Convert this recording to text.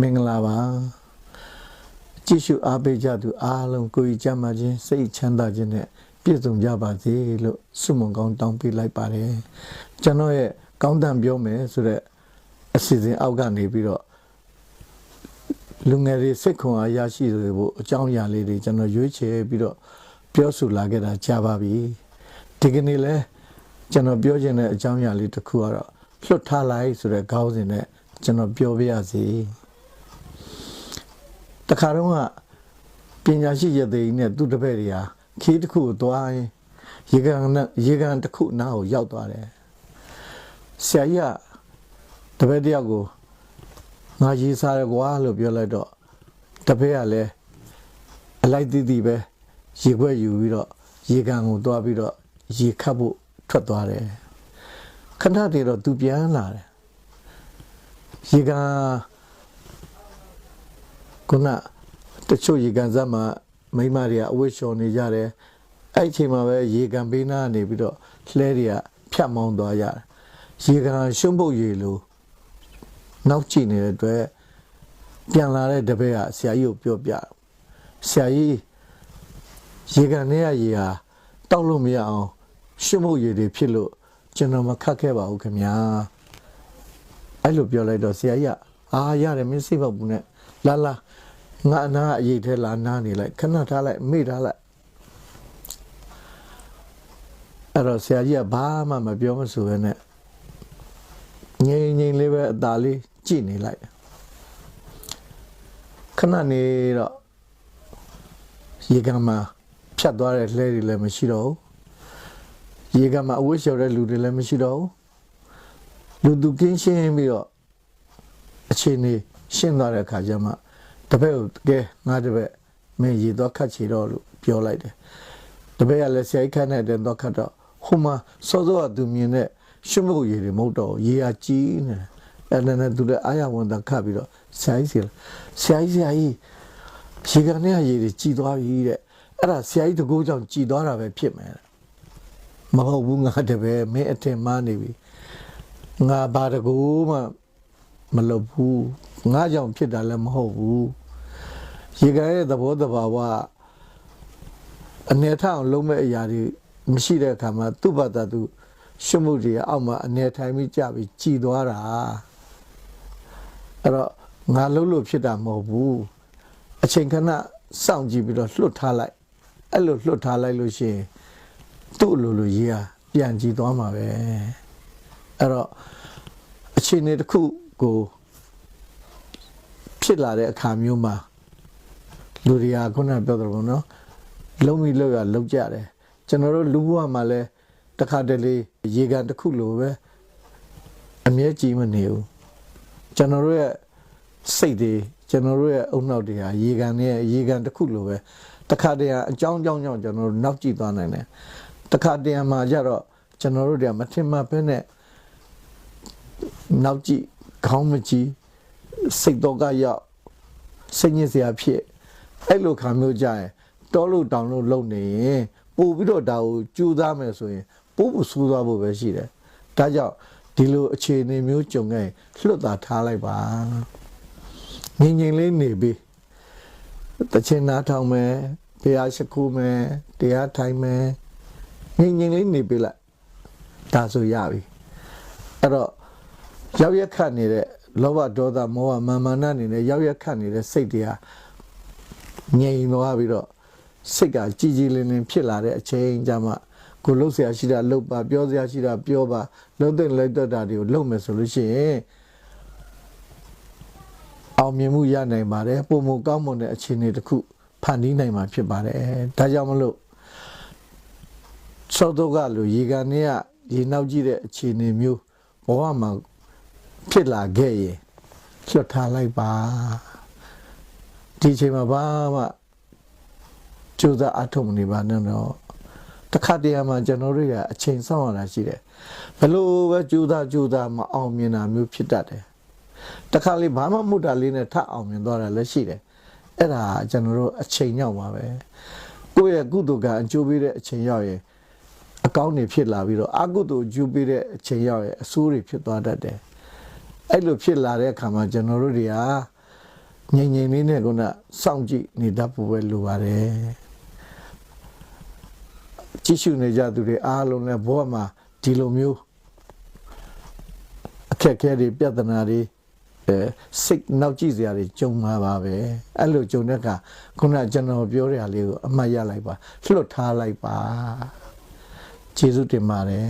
မင်္ဂလာပါကြည့်ရှုအားပေးကြသူအားလုံးကိုယ်ကြီးကြမ်းမာခြင်းစိတ်ချမ်းသာခြင်းနဲ့ပြည့်စုံကြပါစေလို့ဆုမွန်ကောင်းတောင်းပေးလိုက်ပါတယ်ကျွန်တော်ရဲ့ကောင်းတန်ပြောမယ်ဆိုတော့အစီအစဉ်အောက်ကနေပြီးတော့လူငယ်တွေစိတ်ခွန်အားရရှိစေဖို့အကြောင်းအရာလေးတွေကျွန်တော်ရွေးချယ်ပြီးတော့ပြောဆိုလာခဲ့တာကြာပါပြီဒီကနေ့လဲကျွန်တော်ပြောချင်တဲ့အကြောင်းအရာလေးတစ်ခုကတော့လွတ်ထားလိုက်ဆိုတဲ့ခေါင်းစဉ်နဲ့ကျွန်တော်ပြောပြရစီ တခါတော့ကပညာရှိရသေးနဲ့သူတပည့်တွေဟာခီးတစ်ခုကိုသွားရင်ရေကန်နဲ့ရေကန်တစ်ခုနားကိုရောက်သွားတယ်ဆရာကြီးကတပည့်တယောက်ကိုငါရေးစားရကွာလို့ပြောလိုက်တော့တပည့်ကလည်းအလိုက်တီးတီးပဲရေခွက်ယူပြီးတော့ရေကန်ကိုသွားပြီးတော့ရေခတ်ဖို့ထွက်သွားတယ်ခဏတည်းတော့သူပြန်လာတယ်ရေကန် ခုနတချို့ရေကန်ဇက်မှာမိန်းမတွေကအဝတ်လျှော်နေကြတယ်အဲ့ဒီအချိန်မှာပဲရေကန်ဘေးနားကနေပြီးတော့လှဲတွေကဖြတ်မောင်းသွားရတယ်ရေကန်ရှုံးပုတ်ရေလိုနောက်ကြည့်နေတဲ့အတွက်ပြန်လာတဲ့တပည့်ကဆရာကြီးကိုပြောပြတယ်ဆရာကြီးရေကန်ထဲကရေဟာတောက်လို့မရအောင်ရှုံးပုတ်ရေတွေဖြစ်လို့ကျွန်တော်မခတ်ခဲ့ပါဘူးခင်ဗျာအဲ့လိုပြောလိုက်တော့ဆရာကြီးကအာရတယ်မင်းစိတ်ပေါက်ဘူးနဲ့ လာလာငါအနာအရေးထဲလာနားနေလိုက်ခဏထားလိုက်မေ့ထားလိုက်အဲ့တော့ဆရာကြီးကဘာမှမပြောမဆိုဘဲနဲ့ငြိမ်ငြိမ်လေးပဲအသာလေးကြည့်နေလိုက်ခဏနေတော့ရေကမ်းမှာဖြတ်သွားတဲ့လှဲတွေလည်းမရှိတော့ဘူးရေကမ်းမှာအဝတ်လျှော်တဲ့လူတွေလည်းမရှိတော့ဘူးလူသူကင်းရှင်းပြီးတော့အခြေအနေ ရှင်းသွားတဲ့အခါကျမှတပည့်ကိုကဲငါတပည့်မင်းရေတော့ခတ်ချီတော့လို့ပြောလိုက်တယ်တပည့်ကလည်းဆရာကြီးခန့်တဲ့တော့ခတ်တော့ဟိုမှာစောစောကသူမြင်တဲ့ရှုံးမုတ်ရေတွေမဟုတ်တော့ရေဟာကြီးနေအဲ့ဒါနဲ့သူလည်းအာရဝန်တခတ်ပြီးတော့ဆရာကြီးဆရာကြီးဆရာကြီးရေကန်ထဲကရေတွေကြည်သွားပြီတဲ့အဲ့ဒါဆရာကြီးတကူကြောင့်ကြည်သွားတာပဲဖြစ်မယ်မဟုတ်ဘူးငါတပည့်မင်းအထင်မှားနေပြီငါဘာတကူမှမလုပ်ဘူး ငါကြောင့်ဖြစ်တာလည်းမဟုတ်ဘူးရေကန်ရဲ့သဘောတဘာဝအနေထအောင်လုံးမဲ့အရာတွေမရှိတဲ့အခါမှာသူ့ဘာသာသူရှုမှုတွေအောက်မှာအနေထိုင်ပြီးကြပြီးကြည်သွားတာအဲ့တော့ငါလုံးလို့ဖြစ်တာမဟုတ်ဘူးအချိန်ခဏစောင့်ကြည့်ပြီးတော့လွတ်ထားလိုက်အဲ့လိုလွတ်ထားလိုက်လို့ရှိရင်သူ့လိုလိုရေးဟာပြန်ကြည်သွားမှာပဲအဲ့တော့အချိန်တစ်ခုကို ဖြစ်လာတဲ့အခါမျိုးမှာလူတွေကခုနပြောသလိုပေါ့နော်လုံးမိလို့ရလုံးကြတယ်ကျွန်တော်တို့လူဘဝမှာလဲတခါတလေရေကန်တစ်ခုလိုပဲအမြဲကြည်မနေဘူးကျွန်တော်တို့ရဲ့စိတ်တွေကျွန်တော်တို့ရဲ့အုံနောက်တွေဟာရေကန်နဲ့ရေကန်တစ်ခုလိုပဲတခါတည်းအကြောင်းအကြောင်းကြောင့်ကျွန်တော်တို့နောက်ကြည့်သွားနိုင်တယ်တခါတည်းမှာကြတော့ကျွန်တော်တို့တွေကမထင်မှတ်ဘဲနဲ့နောက်ကြည့်ခေါင်းမကြည့် စိတ်တော့ကရောက်စိတ်ညစ်စရာဖြစ်အဲ့လိုခံမျိုးကြရင်တောလို့တောင်လို့လုံနေရင်ပို့ပြီးတော့ဒါကိုကြိုးစားမယ်ဆိုရင်ပို့ဖို့စူးသွားဖို့ပဲရှိတယ်ဒါကြောင့်ဒီလိုအခြေအနေမျိုးကြုံခဲ့လွတ်တာထားလိုက်ပါငြိမ်ငြိမ်လေးနေပြီတချင်နားထောင်မယ်တရားရှိခိုးမယ်တရားထိုင်မယ်ငြိမ်ငြိမ်လေးနေပြီလိုက်ဒါဆိုရပြီအဲ့တော့ရောက်ရက်ခတ်နေတဲ့ လောဘဒေါသမောဟမာမာနအနေနဲ့ရောက်ရက်ခတ်နေတဲ့စိတ်တရားငြိမ်သွားပြီးတော့စိတ်ကကြည်ကြည်လင်လင်ဖြစ်လာတဲ့အချိန်ကြမှာကိုလှုပ်ရှားရှိတာလှုပ်ပါပြောစရာရှိတာပြောပါလှုပ်တဲ့လိုက်တော့တာတွေကိုလှုပ်မယ်ဆိုလို့ရှိရင်အောင်မြင်မှုရနိုင်ပါတယ်ပုံမကောင်းမွန်တဲ့အခြေအနေတစ်ခုဖန်တီးနိုင်မှာဖြစ်ပါတယ်ဒါကြောင့်မလို့သောတုကလိုရေကန်နဲ့ရေနောက်ကြည့်တဲ့အခြေအနေမျိုးဘဝမှာ ဖြစ်လာခဲ့ရင်လွတ်ထားလိုက်ပါဒီအချိန်မှာဘာမှကြိုးစားအထုတ်မနေပါနဲ့တော့တခါတည်းမှာကျွန်တော်တို့ကအချိန်စောင့်ရတာရှိတယ်ဘလို့ပဲကြိုးစားကြိုးစားမအောင်မြင်တာမျိုးဖြစ်တတ်တယ်တခါလေးဘာမှမဟုတ်တာလေးနဲ့ထအောင်မြင်သွားတာလည်းရှိတယ်အဲ့ဒါကျွန်တော်တို့အချိန်ရောက်ပါပဲကိုယ့်ရဲ့ကုသိုလ်ကအကျိုးပေးတဲ့အချိန်ရောက်ရင်အကောင်းတွေဖြစ်လာပြီးတော့အကုသိုလ်အကျိုးပေးတဲ့အချိန်ရောက်ရင်အဆိုးတွေဖြစ်သွားတတ်တယ် အဲ့လိုဖြစ်လာတဲ့အခါမှာကျွန်တော်တို့တွေကငြိမ်ငြိမ်လေးနဲ့ခုနစောင့်ကြည့်နေတတ်ဖို့ပဲလိုပါတယ်ကြည့်ရှုနေကြသူတွေအားလုံးလည်းဘဝမှာဒီလိုမျိုးအခက်အခဲတွေပြဿနာတွေအဲစိတ်နောက်ကြည့်စရာတွေကြုံမှာပါပဲအဲ့လိုကြုံတဲ့အခါခုနကျွန်တော်ပြောတဲ့ဟာလေးကိုအမှတ်ရလိုက်ပါလွတ်ထားလိုက်ပါကျေးဇူးတင်ပါတယ်